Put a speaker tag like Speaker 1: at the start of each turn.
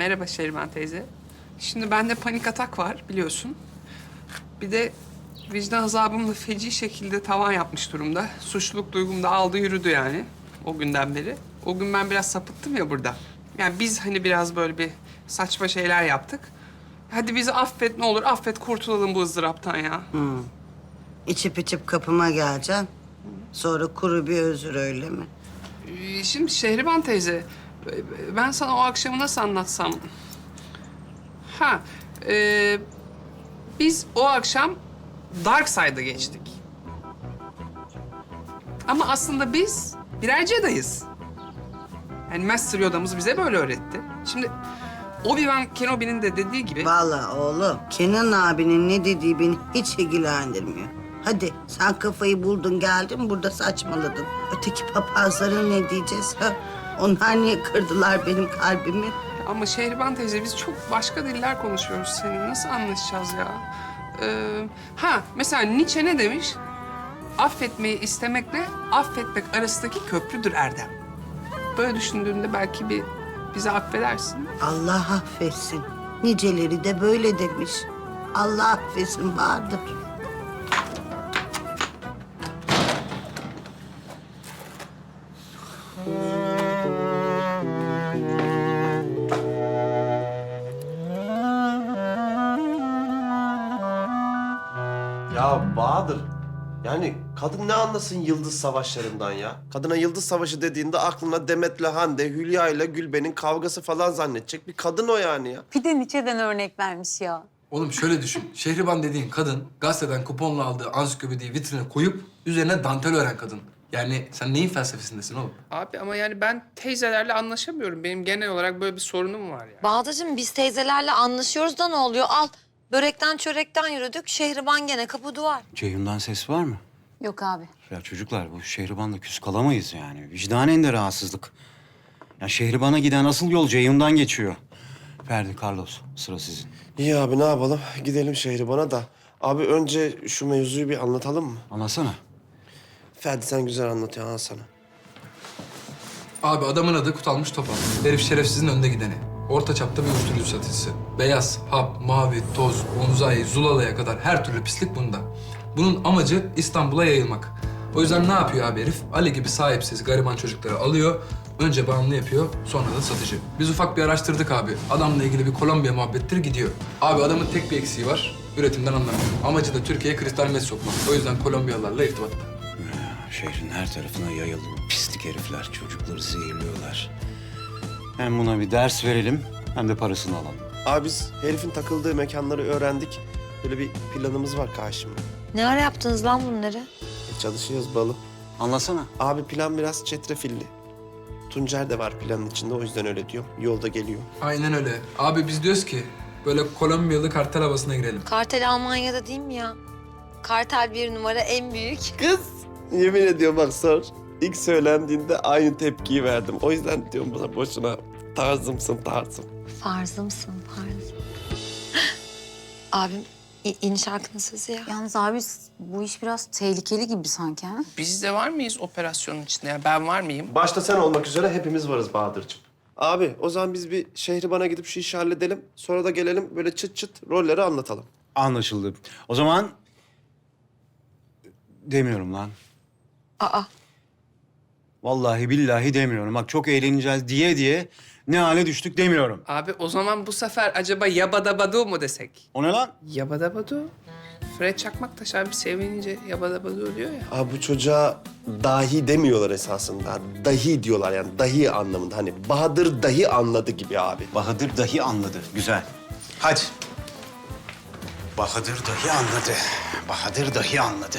Speaker 1: Merhaba Şeriman teyze. Şimdi bende panik atak var biliyorsun. Bir de vicdan azabımla feci şekilde tavan yapmış durumda. Suçluluk duygum da aldı yürüdü yani o günden beri. O gün ben biraz sapıttım ya burada. Yani biz hani biraz böyle bir saçma şeyler yaptık. Hadi bizi affet ne olur affet kurtulalım bu ızdıraptan ya.
Speaker 2: İçip içip kapıma geleceksin. Sonra kuru bir özür öyle mi?
Speaker 1: Ee, Şimdi Şehriban teyze, ben sana o akşamı nasıl anlatsam? Ha, e, biz o akşam Dark Side'a geçtik. Ama aslında biz birer Jedi'yiz. Yani Master Yoda'mız bize böyle öğretti. Şimdi Obi-Wan Kenobi'nin de dediği gibi...
Speaker 2: Vallahi oğlum Kenan abinin ne dediği beni hiç ilgilendirmiyor. Hadi sen kafayı buldun geldin burada saçmaladın. Öteki papazlara ne diyeceğiz ha? Onlar niye kırdılar benim kalbimi?
Speaker 1: Ama Şehriban teyze biz çok başka diller konuşuyoruz seninle. Nasıl anlaşacağız ya? Ee, ha mesela Nietzsche ne demiş? Affetmeyi istemekle affetmek arasındaki köprüdür Erdem. Böyle düşündüğünde belki bir bizi affedersin.
Speaker 2: Allah affetsin. Niceleri de böyle demiş. Allah affetsin Bahadır.
Speaker 3: Ya Bahadır, yani kadın ne anlasın yıldız savaşlarından ya? Kadına yıldız savaşı dediğinde aklına Demet'le Hande, Hülya ile Gülben'in kavgası falan zannedecek bir kadın o yani ya.
Speaker 4: Bir de Nietzsche'den örnek vermiş ya.
Speaker 5: Oğlum şöyle düşün. Şehriban dediğin kadın gazeteden kuponla aldığı ansiklopediyi vitrine koyup üzerine dantel ören kadın. Yani sen neyin felsefesindesin oğlum?
Speaker 1: Abi ama yani ben teyzelerle anlaşamıyorum. Benim genel olarak böyle bir sorunum var ya.
Speaker 6: Bahadır'cığım biz teyzelerle anlaşıyoruz da ne oluyor? Al börekten çörekten yürüdük. Şehriban gene kapı duvar.
Speaker 7: Ceyhun'dan ses var mı?
Speaker 4: Yok abi.
Speaker 7: Ya çocuklar bu Şehriban'la küs kalamayız yani. Vicdanen de rahatsızlık. Ya Şehriban'a giden asıl yol Ceyhun'dan geçiyor. Ferdi, Carlos sıra sizin.
Speaker 3: İyi abi ne yapalım? Gidelim şehri bana da. Abi önce şu mevzuyu bir anlatalım mı?
Speaker 7: Anlatsana.
Speaker 3: Ferdi sen güzel anlat ya anlatsana.
Speaker 5: Abi adamın adı Kutalmış Topal. Herif şerefsizin önde gideni. Orta çapta bir uyuşturucu satıcısı. Beyaz, hap, mavi, toz, bonzai, zulalaya kadar her türlü pislik bunda. Bunun amacı İstanbul'a yayılmak. O yüzden ne yapıyor abi herif? Ali gibi sahipsiz gariban çocukları alıyor. Önce bağımlı yapıyor, sonra da satıcı. Biz ufak bir araştırdık abi. Adamla ilgili bir Kolombiya muhabbetleri gidiyor. Abi adamın tek bir eksiği var. Üretimden anlamıyor. Amacı da Türkiye'ye kristal met sokmak. O yüzden Kolombiyalılarla irtibatta.
Speaker 7: Şehrin her tarafına yayıldı bu pislik herifler. Çocukları zehirliyorlar. Hem buna bir ders verelim hem de parasını alalım.
Speaker 3: Abi biz herifin takıldığı mekanları öğrendik. Böyle bir planımız var karşımda.
Speaker 6: Ne ara yaptınız lan bunları?
Speaker 3: E, çalışıyoruz balım.
Speaker 7: Anlatsana.
Speaker 3: Abi plan biraz çetrefilli. Tuncer de var planın içinde o yüzden öyle diyorum. Yolda geliyor.
Speaker 5: Aynen öyle. Abi biz diyoruz ki böyle Kolombiyalı kartel havasına girelim.
Speaker 6: Kartel Almanya'da değil mi ya? Kartel bir numara en büyük.
Speaker 3: Kız! Yemin ediyorum bak sor. İlk söylendiğinde aynı tepkiyi verdim. O yüzden diyorum bana boşuna tarzımsın tarzım.
Speaker 6: Farzımsın farzım. Abim i- in şarkının sözü ya.
Speaker 4: Yalnız abi bu iş biraz tehlikeli gibi sanki ha?
Speaker 1: Biz de var mıyız operasyonun içinde ya? Ben var mıyım?
Speaker 3: Başta sen olmak üzere hepimiz varız Bahadır'cığım. Abi o zaman biz bir şehri bana gidip şu işi halledelim. Sonra da gelelim böyle çıt çıt rolleri anlatalım.
Speaker 7: Anlaşıldı. O zaman... Demiyorum lan.
Speaker 6: Aa
Speaker 7: Vallahi billahi demiyorum. Bak çok eğleneceğiz diye diye ne hale düştük demiyorum.
Speaker 1: Abi o zaman bu sefer acaba yabadabadu mu desek?
Speaker 7: O ne lan?
Speaker 1: Yabadabadu. Fred Çakmaktaş abi sevinince yabadabadu diyor ya.
Speaker 3: Abi bu çocuğa dahi demiyorlar esasında. Dahi diyorlar yani dahi anlamında. Hani Bahadır dahi anladı gibi abi.
Speaker 7: Bahadır dahi anladı. Güzel. Hadi. Bahadır dahi anladı. Bahadır dahi anladı.